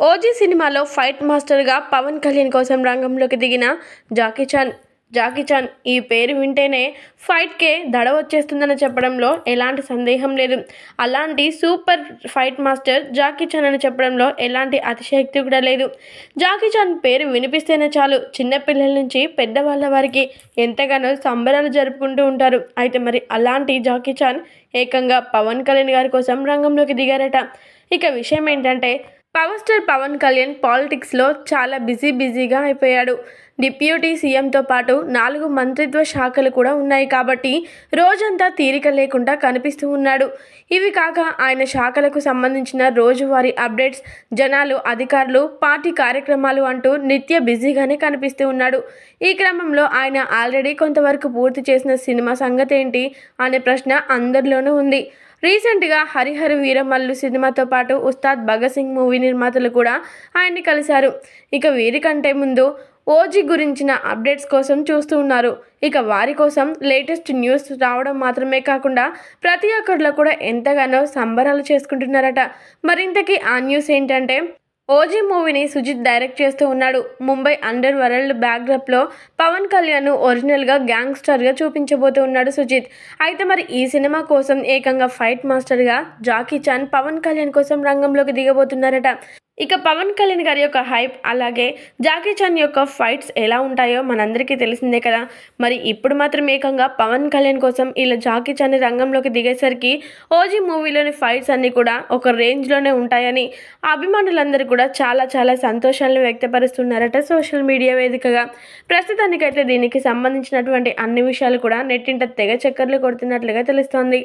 OG సినిమాలో fight మాస్టర్గా పవన్ కళ్యాణ్ కోసం రంగంలోకి దిగిన జాకీ చాన్ జాకీ చాన్ ఈ పేరు వింటేనే ఫైట్కే దడ వచ్చేస్తుందని చెప్పడంలో ఎలాంటి సందేహం లేదు. అలాంటి super fight master Jackie Chan అని చెప్పడంలో ఎలాంటి అతిశయక్తి కూడా లేదు. జాకీ చాన్ పేరు వినిపిస్తేనే చాలు చిన్నపిల్లల నుంచి పెద్దవాళ్ళ వారికి ఎంతగానో సంబరాలు జరుపుకుంటూ ఉంటారు. అయితే మరి అలాంటి జాకీ చాన్ ఏకంగా పవన్ కళ్యాణ్ గారి కోసం రంగంలోకి దిగారట. ఇక విషయం ఏంటంటే పవర్ స్టార్ పవన్ కళ్యాణ్ పాలిటిక్స్లో చాలా బిజీ బిజీగా అయిపోయాడు. డిప్యూటీ సీఎంతో పాటు నాలుగు మంత్రిత్వ శాఖలు కూడా ఉన్నాయి కాబట్టి రోజంతా తీరిక లేకుండా కనిపిస్తూ ఉన్నాడు. ఇవి కాక ఆయన శాఖలకు సంబంధించిన రోజువారీ అప్డేట్స్ జనాలు అధికారులు పార్టీ కార్యక్రమాలు అంటూ నిత్య బిజీగానే కనిపిస్తూ ఉన్నాడు. ఈ క్రమంలో ఆయన ఆల్రెడీ కొంతవరకు పూర్తి చేసిన సినిమా సంగతి ఏంటి అనే ప్రశ్న అందరిలోనూ ఉంది. రీసెంట్గా హరిహర వీరమల్లు సినిమాతో పాటు ఉస్తాద్ భగత్ సింగ్ మూవీ నిర్మాతలు కూడా ఆయన్ని కలిశారు. ఇక వీరికంటే ముందు ఓజీ గురించిన అప్డేట్స్ కోసం చూస్తూ ఉన్నారు. ఇక వారి కోసం లేటెస్ట్ న్యూస్ రావడం మాత్రమే కాకుండా ప్రతి ఒక్కరిలో కూడా ఎంతగానో సంబరాలు చేసుకుంటున్నారట. మరింతకీ ఆ న్యూస్ ఏంటంటే ఓజీ మూవీని సుజిత్ డైరెక్ట్ చేస్తూ ఉన్నాడు. ముంబై అండర్ వరల్డ్ బ్యాక్డ్రప్లో పవన్ కళ్యాణ్ ఒరిజినల్గా గ్యాంగ్స్టర్గా చూపించబోతూ ఉన్నాడు సుజిత్. అయితే మరి ఈ సినిమా కోసం ఏకంగా ఫైట్ మాస్టర్గా జాకీ చాన్ పవన్ కళ్యాణ్ కోసం రంగంలోకి దిగబోతున్నారట. ఇక పవన్ కళ్యాణ్ గారి యొక్క హైప్ అలాగే జాకీ చాన్ యొక్క ఫైట్స్ ఎలా ఉంటాయో మనందరికీ తెలిసిందే కదా. మరి ఇప్పుడు మాత్రం ఏకంగా పవన్ కళ్యాణ్ కోసం ఇలా జాకీ చాన్ రంగంలోకి దిగేసరికి ఓజీ మూవీలోని ఫైట్స్ అన్నీ కూడా ఒక రేంజ్లోనే ఉంటాయని అభిమానులందరూ కూడా చాలా చాలా సంతోషాలను వ్యక్తపరుస్తున్నారట సోషల్ మీడియా వేదికగా. ప్రస్తుతానికైతే దీనికి సంబంధించినటువంటి అన్ని విషయాలు కూడా నెట్టింట తెగ చక్కర్లు కొడుతున్నట్లుగా తెలుస్తోంది.